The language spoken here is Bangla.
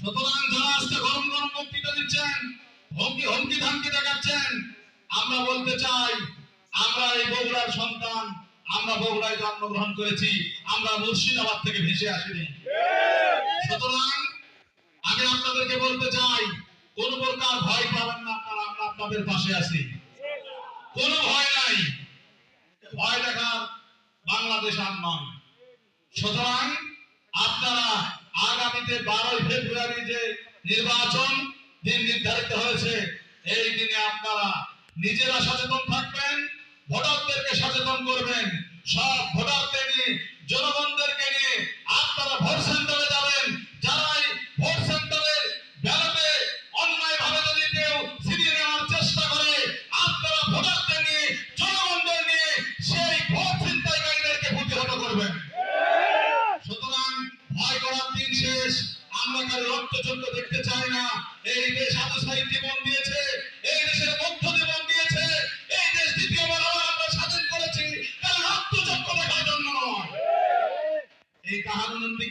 সুতরাং যারা আজকে গরম গরম বক্তৃতা দিচ্ছেন, হুমকি হুমকি ধামকি দেখাচ্ছেন, আমরা বলতে চাই, আমরা এই বগুড়ার সন্তান, আমরা বগুড়ায় জন্মগ্রহণ করেছি, আমরা মুর্শিদাবাদ থেকে ভেসে আসিনি। সুতরাং আমি আপনাদেরকে বলতে চাই, কোন প্রকার ভয় পাবেন না আপনারা, আমরা আপনাদের পাশে আছি। কোনো ভয় নাই। ভয় দেখার বাংলাদেশ আর নয়। সুতরাং আগামীতে বারোই ফেব্রুয়ারি যে নির্বাচন, দিন নির্ধারিত হয়েছে, এই দিনে আপনারা নিজেরা সচেতন থাকবেন, ভোটারদেরকে সচেতন করবেন। সব আমরা কারও রক্তচন্দ্র দেখতে চাই না। এই দেশ আদু সাহিব জীবন দিয়েছে? এই দেশের মধ্য জীবন দিয়েছে? এই দেশ দ্বিতীয়বার আবার আমরা স্বাধীন করেছি। তার রক্তচক্র দেখার জন্য নয়। এই কাহানুনন্দিক